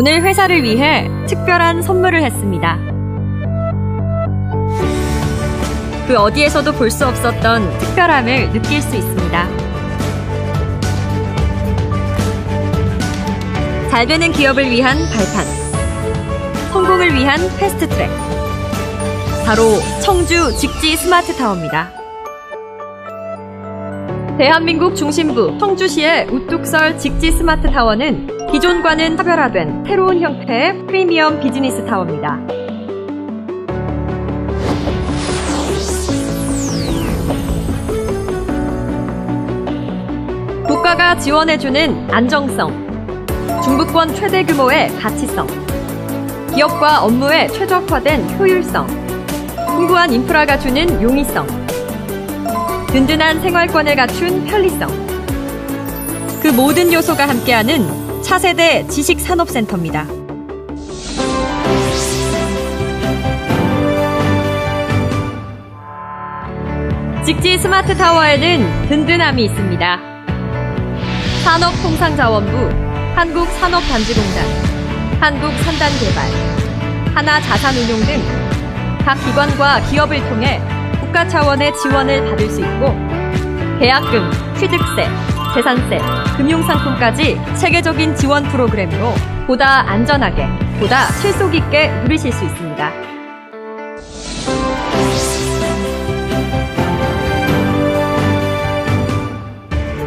오늘 회사를 위해 특별한 선물을 했습니다. 그 어디에서도 볼 수 없었던 특별함을 느낄 수 있습니다. 잘 되는 기업을 위한 발판. 성공을 위한 패스트 트랙. 바로 청주 직지 스마트 타워입니다. 대한민국 중심부 청주시의 우뚝설 직지 스마트 타워는 기존과는 차별화된 새로운 형태의 프리미엄 비즈니스 타워입니다. 국가가 지원해주는 안정성, 중부권 최대 규모의 가치성, 기업과 업무에 최적화된 효율성, 풍부한 인프라가 주는 용이성, 든든한 생활권을 갖춘 편리성. 그 모든 요소가 함께하는 차세대 지식산업센터입니다. 직지 스마트 타워에는 든든함이 있습니다. 산업통상자원부, 한국산업단지공단, 한국산단개발, 하나자산운용 등 각 기관과 기업을 통해 국가 차원의 지원을 받을 수 있고 계약금, 취득세, 재산세, 금융상품까지 체계적인 지원 프로그램으로 보다 안전하게, 보다 실속 있게 누리실 수 있습니다.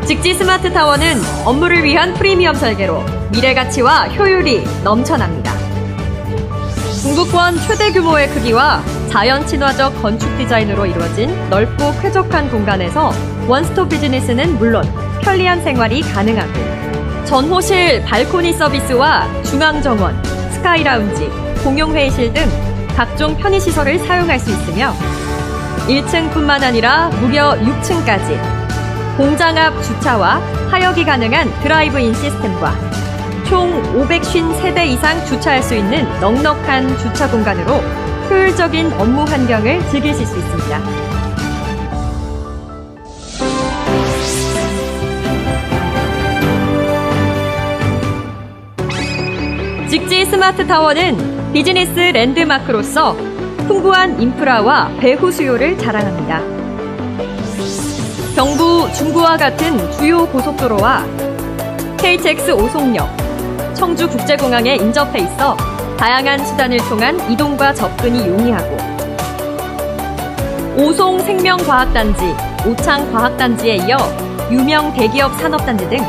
직지 스마트 타워는 업무를 위한 프리미엄 설계로 미래 가치와 효율이 넘쳐납니다. 중부권 최대 규모의 크기와 자연 친화적 건축 디자인으로 이루어진 넓고 쾌적한 공간에서 원스톱 비즈니스는 물론 편리한 생활이 가능하고 전호실 발코니 서비스와 중앙 정원, 스카이 라운지, 공용 회의실 등 각종 편의 시설을 사용할 수 있으며 1층뿐만 아니라 무려 6층까지 공장 앞 주차와 하역이 가능한 드라이브인 시스템과 총 553대 이상 주차할 수 있는 넉넉한 주차 공간으로 효율적인 업무 환경을 즐기실 수 있습니다. 직지 스마트 타워는 비즈니스 랜드마크로서 풍부한 인프라와 배후 수요를 자랑합니다. 경부 중구와 같은 주요 고속도로와 KTX 오송역, 청주국제공항에 인접해 있어 다양한 수단을 통한 이동과 접근이 용이하고 오송 생명과학단지, 오창 과학단지에 이어 유명 대기업 산업단지 등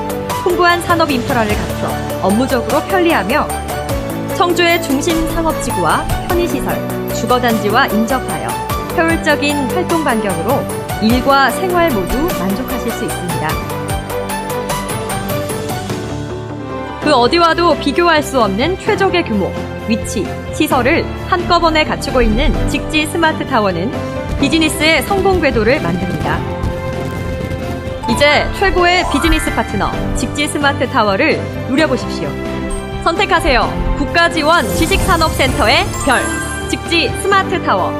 풍부한 산업 인프라를 갖춰 업무적으로 편리하며 청주의 중심 상업지구와 편의시설, 주거단지와 인접하여 효율적인 활동 반경으로 일과 생활 모두 만족하실 수 있습니다. 그 어디와도 비교할 수 없는 최적의 규모, 위치, 시설을 한꺼번에 갖추고 있는 직지 스마트 타워는 비즈니스의 성공 궤도를 만듭니다. 이제 최고의 비즈니스 파트너 직지 스마트 타워를 누려보십시오. 선택하세요. 국가 지원 지식산업센터의 별 직지 스마트 타워.